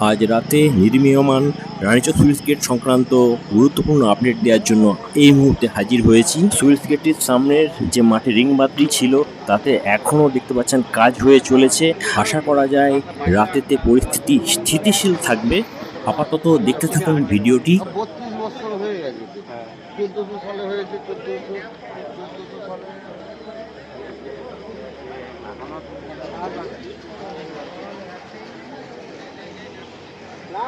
আজ রাতে নির্মীয়মান Ranichak switch gate সংক্রান্ত গুরুত্বপূর্ণ আপডেট দেওয়ার জন্য এই মুহূর্তে হাজির হয়েছি। সুইচ গেটের সামনের যে মাঠে রিং বাতটি ছিল, তাতে এখনও দেখতে পাচ্ছেন কাজ হয়ে চলেছে। আশা করা যায় রাতেতে পরিস্থিতি স্থিতিশীল থাকবে। আপাতত দেখতে থাকুন ভিডিওটি। এই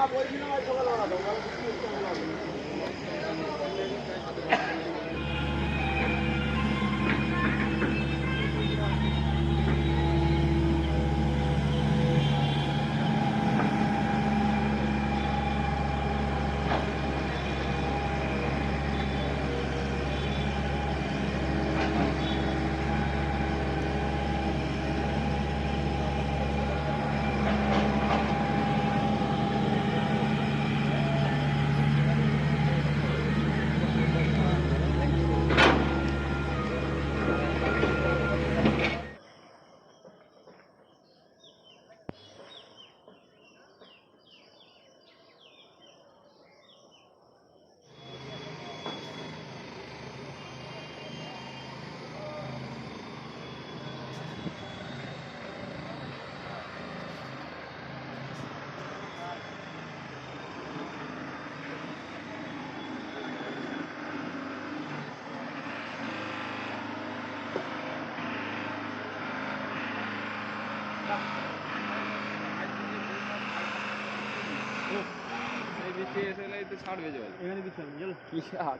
বৃষ্টি এসে গেলে একটু ছাড়বে জল এখানে কিছু হবে চলো কি আর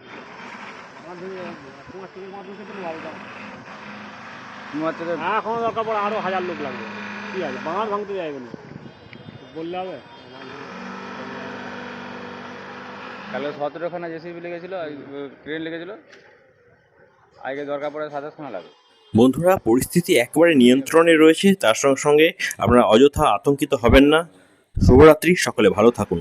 তোমার থেকে মাধ্যমিক থেকে ভালো দাও হ্যাঁ এখনও দরকার পড়ে আরও হাজার লোক লাগবে। ঠিক আছে? বাঁধ ভাঙতে যাইবে না। বললে হবে? কালকে সতেরোখানা জেসিবি লেগেছিল ট্রেন লেগেছিল আগে দরকার পড়ে সাতাশখানা লাগে বন্ধুরা পরিস্থিতি একেবারে নিয়ন্ত্রণে রয়েছে। তার সঙ্গে সঙ্গে আপনারা অযথা আতঙ্কিত হবেন না। শুভরাত্রি সকলে ভালো থাকুন।